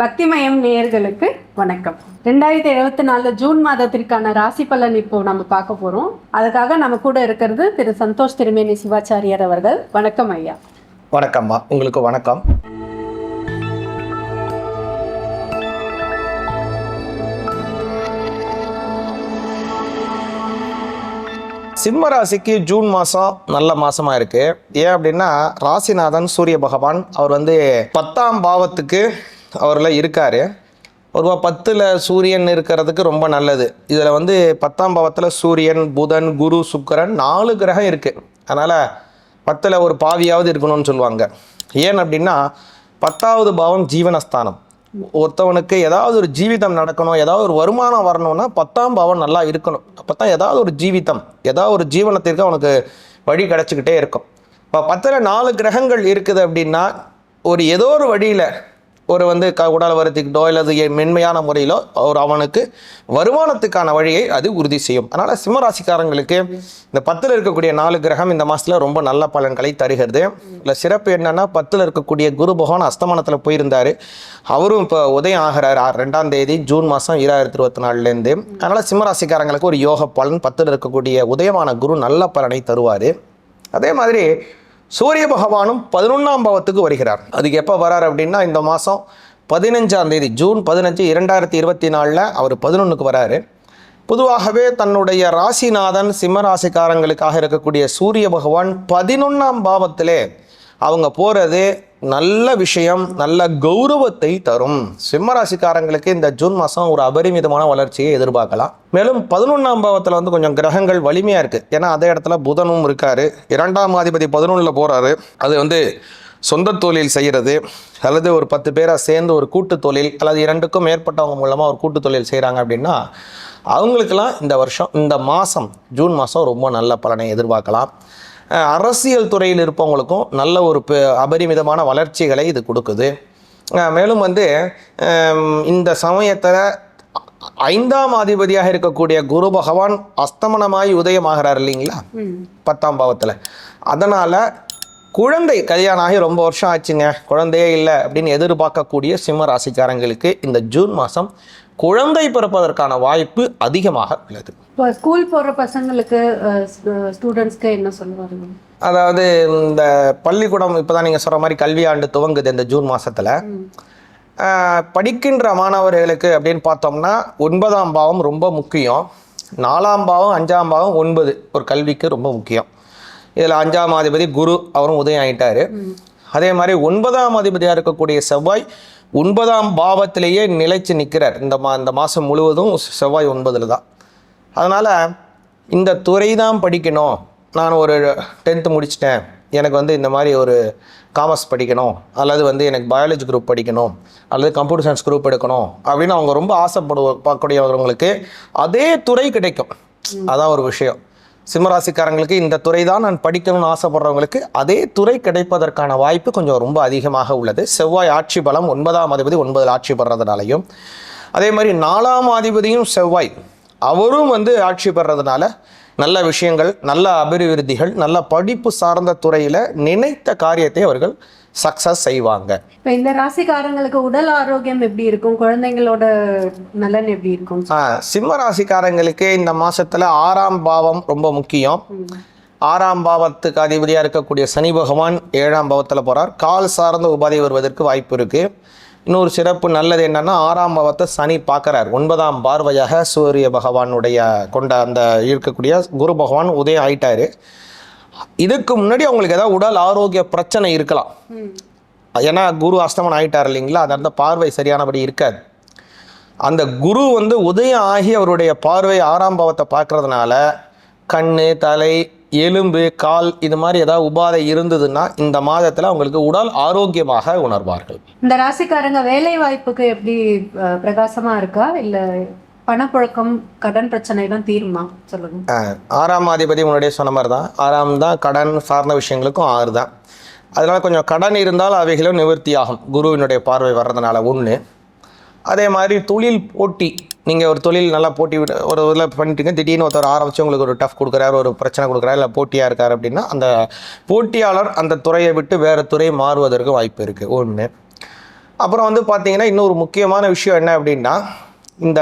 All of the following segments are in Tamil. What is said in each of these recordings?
பக்திமயம் நேயர்களுக்கு வணக்கம். ரெண்டாயிரத்தி இருபத்தி நாலு ஜூன் மாதத்திற்கான ராசி பலன் இப்போ நம்ம பார்க்க போறோம். அதுக்காக நம்ம கூட இருக்கிறது திரு சந்தோஷ் திருமேனி சிவாச்சாரியார் அவர்கள். வணக்கம் ஐயா. வணக்கம்மா. உங்களுக்கு வணக்கம். சிம்ம ராசிக்கு ஜூன் மாதம் நல்ல மாசமா இருக்கு. ஏன் அப்படின்னா ராசிநாதன் சூரிய பகவான் அவர் வந்து பத்தாம் பாவத்துக்கு அவரில் இருக்கார். ஒருவா பத்தில் சூரியன் இருக்கிறதுக்கு ரொம்ப நல்லது. இதில் வந்து பத்தாம் பாவத்தில் சூரியன் புதன் குரு சுக்கரன் நாலு கிரகம் இருக்குது அதனால் பத்தில் ஒரு பாவியாவது இருக்கணும்னு சொல்லுவாங்க. ஏன் அப்படின்னா பத்தாவது பாவம் ஜீவனஸ்தானம். ஒருத்தவனுக்கு ஏதாவது ஒரு ஜீவிதம் நடக்கணும் ஏதாவது ஒரு வருமானம் வரணும்னா பத்தாம் பாவம் நல்லா இருக்கணும். அப்போ தான் ஏதாவது ஒரு ஜீவிதம் ஏதாவது ஒரு ஜீவனத்திற்கு அவனுக்கு வழி கிடச்சிக்கிட்டே இருக்கும். இப்போ பத்தில் நாலு கிரகங்கள் இருக்குது அப்படின்னா ஒரு ஏதோ ஒரு வழியில் ஒரு வந்து க உடல் வருத்திக்கிட்டோ அல்லது மென்மையான முறையிலோ ஒரு அவனுக்கு வருமானத்துக்கான வழியை அது உறுதி செய்யும். அதனால் சிம்மராசிக்காரங்களுக்கு இந்த பத்தில் இருக்கக்கூடிய நாலு கிரகம் இந்த மாதத்தில் ரொம்ப நல்ல பலன்களை தருகிறது. இல்லை சிறப்பு என்னென்னா பத்தில் இருக்கக்கூடிய குரு பகவான் அஸ்தமனத்தில் போயிருந்தார். அவரும் இப்போ உதயம் ஆகிறார். ரெண்டாம் தேதி ஜூன் மாதம் இராயிரத்தி இருபத்தி நாலுலேருந்து அதனால் சிம்மராசிக்காரங்களுக்கு ஒரு யோக பலன் பத்தில் இருக்கக்கூடிய உதயமான குரு நல்ல பலனை தருவார். அதே மாதிரி சூரிய பகவானும் பதினொன்றாம் பாவத்துக்கு வருகிறார். அதுக்கு எப்போ வரார் அப்படின்னா இந்த மாதம் பதினஞ்சாம் தேதி ஜூன் பதினஞ்சு இரண்டாயிரத்தி இருபத்தி நாலில் அவர் பதினொன்றுக்கு வராரு. பொதுவாகவே தன்னுடைய ராசிநாதன் சிம்ம ராசிக்காரங்களுக்காக இருக்கக்கூடிய சூரிய பகவான் பதினொன்றாம் பாவத்திலே அவங்க போகிறது நல்ல விஷயம் நல்ல கௌரவத்தை தரும். சிம்மராசிக்காரங்களுக்கு இந்த ஜூன் மாதம் ஒரு அபரிமிதமான வளர்ச்சியை எதிர்பார்க்கலாம். மேலும் பதினொன்றாம் பாவத்தில் வந்து கொஞ்சம் கிரகங்கள் வலிமையாக இருக்குது ஏன்னா அதே இடத்துல புதனும் இருக்காரு. இரண்டாம் அதிபதி பதினொன்றில் போகிறாரு அது வந்து சொந்த தொழில் செய்கிறது அல்லது ஒரு பத்து பேராக சேர்ந்து ஒரு கூட்டு தொழில் அல்லது இரண்டுக்கும் மேற்பட்டவங்க மூலமாக ஒரு கூட்டு தொழில் செய்கிறாங்க அப்படின்னா அவங்களுக்கெல்லாம் இந்த வருஷம் இந்த மாதம் ஜூன் மாதம் ரொம்ப நல்ல பலனை எதிர்பார்க்கலாம். அரசியல் துறையில் இருப்பவங்களுக்கும் நல்ல ஒரு அபரிமிதமான வளர்ச்சிகளை இது கொடுக்குது. மேலும் வந்து இந்த சமயத்தில் ஐந்தாம் அதிபதியாக இருக்கக்கூடிய குரு பகவான் அஸ்தமனமாய் உதயமாகிறார் இல்லைங்களா? பத்தாம் பாவத்தில். அதனால் குழந்தை கல்யாணம் ஆகி ரொம்ப வருஷம் ஆச்சுங்க. குழந்தையே இல்லை அப்படின்னு எதிர்பார்க்கக்கூடிய சிம்ம ராசிக்காரங்களுக்கு இந்த ஜூன் மாதம் குழந்தை பிறப்பதற்கான வாய்ப்பு அதிகமாக உள்ளது. இப்போ ஸ்கூல் போகிற பசங்களுக்கு ஸ்டூடெண்ட்ஸ்க்கு என்ன சொல்லுவாங்க? அதாவது இந்த பள்ளிக்கூடம் இப்போ தான் நீங்கள் சொல்கிற மாதிரி கல்வியாண்டு துவங்குது இந்த ஜூன் மாதத்தில் படிக்கின்ற மாணவர்களுக்கு அப்படின்னு பார்த்தோம்னா ஒன்பதாம் பாவம் ரொம்ப முக்கியம். நாலாம் பாவம் அஞ்சாம் பாவம் ஒன்பது ஒரு கல்விக்கு ரொம்ப முக்கியம். இதில் அஞ்சாம் அதிபதி குரு அவரும் உதயம் ஆயிட்டாரு அதே மாதிரி ஒன்பதாம் அதிபதியாக இருக்கக்கூடிய செவ்வாய் ஒன்பதாம் பாவத்திலேயே நிலைச்சு நிற்கிறார் இந்த மா இந்த மாதம் முழுவதும் செவ்வாய் ஒன்பதில் தான் அதனால் இந்த துறை தான் படிக்கணும். நான் ஒரு டென்த்து முடிச்சிட்டேன். எனக்கு வந்து இந்த மாதிரி ஒரு காமர்ஸ் படிக்கணும். அல்லது வந்து எனக்கு பயாலஜி குரூப் படிக்கணும். அல்லது கம்ப்யூட்டர் சயின்ஸ் குரூப் எடுக்கணும். அப்படின்னு அவங்க ரொம்ப ஆசைப்படுவ பார்க்கக்கூடியவங்களுக்கு அதே துறை கிடைக்கும். அதான் ஒரு விஷயம். சிம்மராசிக்காரங்களுக்கு இந்த துறை தான் நான் படிக்கணும்னு ஆசைப்படுறவங்களுக்கு அதே துறை கிடைப்பதற்கான வாய்ப்பு கொஞ்சம் ரொம்ப அதிகமாக உள்ளது. செவ்வாய் ஆட்சி பலம் ஒன்பதாம் அதிபதி ஒன்பதில் ஆட்சி பெறதுனாலையும் அதே மாதிரி நாலாம் அதிபதியும் செவ்வாய் அவரும் வந்து ஆட்சி பெறதுனால நல்ல விஷயங்கள் நல்ல அபிவிருத்திகள் நல்ல படிப்பு சார்ந்த துறையில் நினைத்த காரியத்தை அவர்கள் சக்ஸஸ் செய்வாங்க. இப்போ இந்த ராசிக்காரங்களுக்கு உடல் ஆரோக்கியம் எப்படி இருக்கும்? குழந்தைங்களோட நலன் எப்படி இருக்கும்? சிம்ம ராசிக்காரங்களுக்கு இந்த மாசத்துல ஆறாம் பாவம் ரொம்ப முக்கியம். ஆறாம் பாவத்துக்கு அதிபதியாக இருக்கக்கூடிய சனி பகவான் ஏழாம் பாவத்தில் போகிறார் கால் சார்ந்த உபாதை வருவதற்கு வாய்ப்பு இருக்குது இன்னொரு சிறப்பு நல்லது என்னன்னா ஆறாம் பாவத்தை சனி பார்க்குறார். ஒன்பதாம் பார்வையாக சூரிய பகவானுடைய கொண்ட அந்த இருக்கக்கூடிய குரு பகவான் உதயம் ஆயிட்டாரு. இதுக்கு முன்னாடி அவங்களுக்கு ஏதாவது உடல் ஆரோக்கிய பிரச்சனை இருக்கலாம். ஏன்னா குரு அஸ்தமன் ஆயிட்டார் இல்லைங்களா? அது அந்த பார்வை சரியானபடி இருக்காது. அந்த குரு வந்து உதயம் ஆகி அவருடைய பார்வை ஆறாம் பாவத்தை பார்க்கறதுனால கண் தலை எலும்பு கால் இது மாதிரி ஏதாவது உபாதை இருந்ததுன்னா இந்த மாதத்தில் அவங்களுக்கு உடல் ஆரோக்கியமாக உணர்வார்கள். இந்த ராசிக்காரங்க வேலை வாய்ப்புக்கு எப்படி பிரகாசமா இருக்கா? இல்ல பணப்புழக்கம் கடன் பிரச்சனை எல்லாம் தீருமா? சொல்லுங்க. ஆறாம் அதிபதி முன்னாடியே சொன்ன மாதிரி தான். ஆறாம் தான் கடன் சார்ந்த விஷயங்களுக்கும் ஆறு தான். அதனால் கொஞ்சம் கடன் இருந்தால் அவைகளும் நிவர்த்தி ஆகும் குருவினுடைய பார்வை வர்றதுனால ஒன்று அதே மாதிரி தொழில் போட்டி. நீங்கள் ஒரு தொழில் நல்லா போட்டி விட ஒரு இதில் பண்ணிட்டீங்க திடீர்னு ஒருத்தர் ஆரம்பித்து உங்களுக்கு ஒரு டஃப் கொடுக்குறாரு ஒரு பிரச்சனை கொடுக்குறாரு இல்லை போட்டியாக இருக்கார் அப்படின்னா அந்த போட்டியாளர் அந்த துறையை விட்டு வேறு துறை மாறுவதற்கு வாய்ப்பு இருக்குது ஒன்று அப்புறம் வந்து பார்த்தீங்கன்னா இன்னொரு முக்கியமான விஷயம் என்ன அப்படின்னா இந்த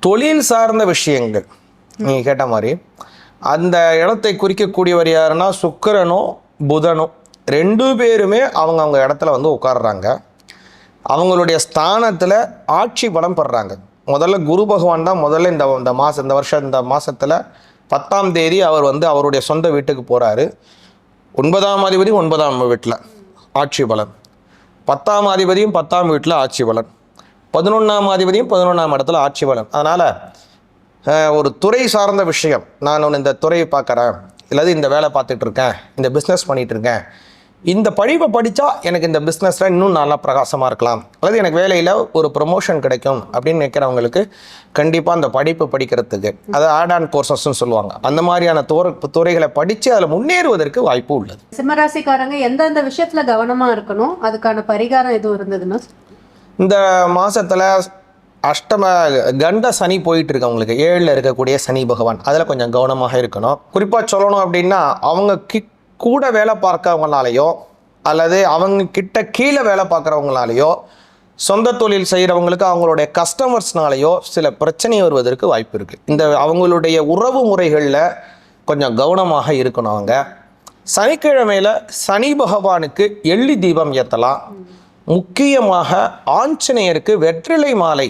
தொழில் சார்ந்த விஷயங்கள் நீங்கள் கேட்ட மாதிரி அந்த இடத்தை குறிக்கக்கூடியவர் யாருன்னா சுக்கரனும் புதனும் ரெண்டு பேருமே அவங்க அவங்க இடத்துல வந்து உட்கார்றாங்க. அவங்களுடைய ஸ்தானத்தில் ஆட்சி பலம் பெறாங்க. முதல்ல குரு பகவான் தான் முதல்ல இந்த இந்த மாதம் இந்த வருஷம் இந்த மாதத்தில் பத்தாம் தேதி அவர் வந்து அவருடைய சொந்த வீட்டுக்கு போகிறாரு ஒன்பதாம் அதிபதி ஒன்பதாம் வீட்டில் ஆட்சி பலன் பத்தாம் அதிபதியும் பத்தாம் வீட்டில் ஆட்சி பலன் பதினொன்றாம் அதிபதியும் பதினொன்றாம் இடத்துல ஆட்சி பலன் அதனால் ஒரு துறை சார்ந்த விஷயம். நான் ஒன்று இந்த துறையை பார்க்குறேன். இல்லது இந்த வேலை பார்த்துட்டு இருக்கேன். இந்த பிஸ்னஸ் பண்ணிட்டு இருக்கேன். இந்த படிப்பை படித்தா எனக்கு இந்த பிஸ்னஸில் இன்னும் நல்லா பிரகாசமாக இருக்கலாம். அல்லது எனக்கு வேலையில் ஒரு ப்ரொமோஷன் கிடைக்கும் அப்படின்னு நினைக்கிறவங்களுக்கு கண்டிப்பாக அந்த படிப்பு படிக்கிறதுக்கு அது ஆட் ஆன் கோர்சஸ்ன்னு சொல்லுவாங்க. அந்த மாதிரியான துறை துறைகளை படித்து அதில் முன்னேறுவதற்கு வாய்ப்பு உள்ளது. சிம்மராசிக்காரங்க எந்தெந்த விஷயத்தில் கவனமாக இருக்கணும்? அதுக்கான பரிகாரம் எதுவும் இருந்ததுன்னா? இந்த மாதத்தில் அஷ்டம கண்ட சனி போயிட்டு இருக்கு அவங்களுக்கு. ஏழில் இருக்கக்கூடிய சனி பகவான். அதில் கொஞ்சம் கவனமாக இருக்கணும். குறிப்பாக சொல்லணும் அப்படின்னா அவங்க கி கூட வேலை பார்க்கறவங்களாலேயோ அல்லது அவங்க கிட்ட கீழே வேலை பார்க்குறவங்களாலேயோ சொந்த தொழில் செய்கிறவங்களுக்கு அவங்களுடைய கஸ்டமர்ஸ்னாலேயோ சில பிரச்சனை வருவதற்கு வாய்ப்பு இருக்குது இந்த அவங்களுடைய உறவு முறைகளில் கொஞ்சம் கவனமாக இருக்கணும் அவங்க. சனிக்கிழமையில் சனி பகவானுக்கு எள்ளி தீபம் ஏற்றலாம் முக்கியமாக ஆஞ்சநேயருக்கு வெற்றிலை மாலை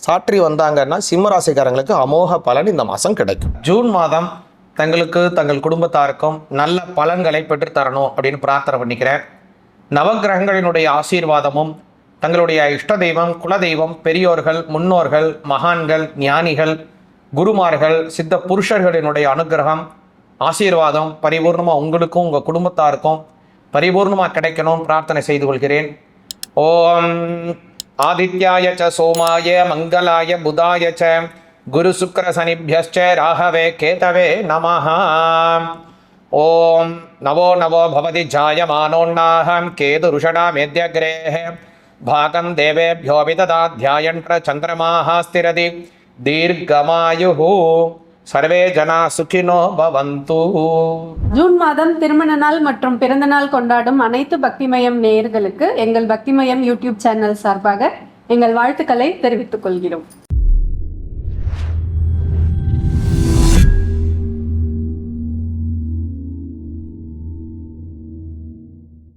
சாற்றி வந்தாங்கன்னா சிம்மராசிக்காரங்களுக்கு அமோக பலன் இந்த மாதம் கிடைக்கும். ஜூன் மாதம் தங்களுக்கு தங்கள் குடும்பத்தாருக்கும் நல்ல பலன்களை பெற்றுத்தரணும் அப்படின்னு பிரார்த்தனை பண்ணிக்கிறேன். நவக்கிரகங்களினுடைய ஆசீர்வாதமும் தங்களுடைய இஷ்ட தெய்வம் குலதெய்வம் பெரியோர்கள் முன்னோர்கள் மகான்கள் ஞானிகள் குருமார்கள் சித்த புருஷர்களினுடைய அனுக்கிரகம் ஆசீர்வாதம் பரிபூர்ணமாக உங்களுக்கும் உங்கள் குடும்பத்தாருக்கும் பரிபூர்ணமாக கிடைக்கணும் பிரார்த்தனை செய்து கொள்கிறேன். ఓం ఆదిత్యాయ చ సోమాయ మంగళాయ బుధాయ చ గురుశుక్రశనిభ్యశ్చ రాహవే కేతవే నమ. ఓం నవో నవో భవతి జాయమానోన్నాహం కేతురుషడామేద్యగ్రేహ భాగం దేవేభ్యోపి తదాధ్యాయంట్ర చంద్రమాహ స్థిరది దీర్ఘమాయు. சர்வே ஜனா சுகினோ பவந்து. ஜூன் மாதம் திருமண நாள் மற்றும் பிறந்த நாள் கொண்டாடும் அனைத்து பக்திமயம் நேயர்களுக்கு எங்கள் பக்திமயம் யூடியூப் சேனல் சார்பாக எங்கள் வாழ்த்துக்களை தெரிவித்துக் கொள்கிறோம்.